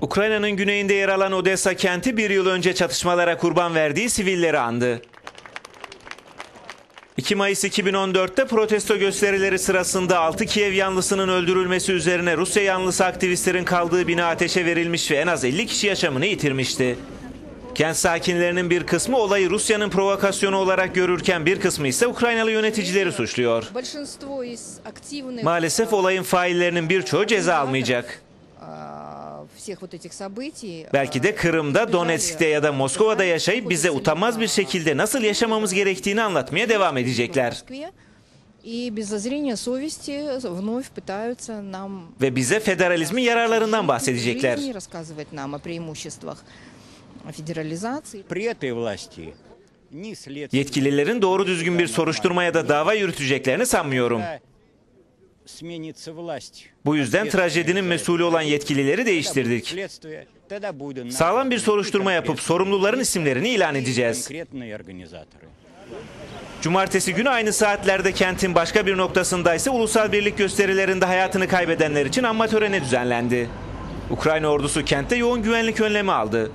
Ukrayna'nın güneyinde yer alan Odessa kenti bir yıl önce çatışmalara kurban verdiği sivilleri andı. 2 Mayıs 2014'te protesto gösterileri sırasında 6 Kiev yanlısının öldürülmesi üzerine Rusya yanlısı aktivistlerin kaldığı bina ateşe verilmiş ve en az 50 kişi yaşamını yitirmişti. Kent sakinlerinin bir kısmı olayı Rusya'nın provokasyonu olarak görürken bir kısmı ise Ukraynalı yöneticileri suçluyor. Maalesef olayın faillerinin birçoğu ceza almayacak. Belki de Kırım'da, Donetsk'te ya da Moskova'da yaşayıp bize utanmaz bir şekilde nasıl yaşamamız gerektiğini anlatmaya devam edecekler. Ve bize federalizmin yararlarından bahsedecekler. Yetkililerin doğru düzgün bir soruşturma ya da dava yürüteceklerini sanmıyorum. Bu yüzden trajedinin mesulü olan yetkilileri değiştirdik. Sağlam bir soruşturma yapıp sorumluların isimlerini ilan edeceğiz. Cumartesi günü aynı saatlerde kentin başka bir noktasında ise ulusal birlik gösterilerinde hayatını kaybedenler için anma töreni düzenlendi. Ukrayna ordusu kentte yoğun güvenlik önlemi aldı.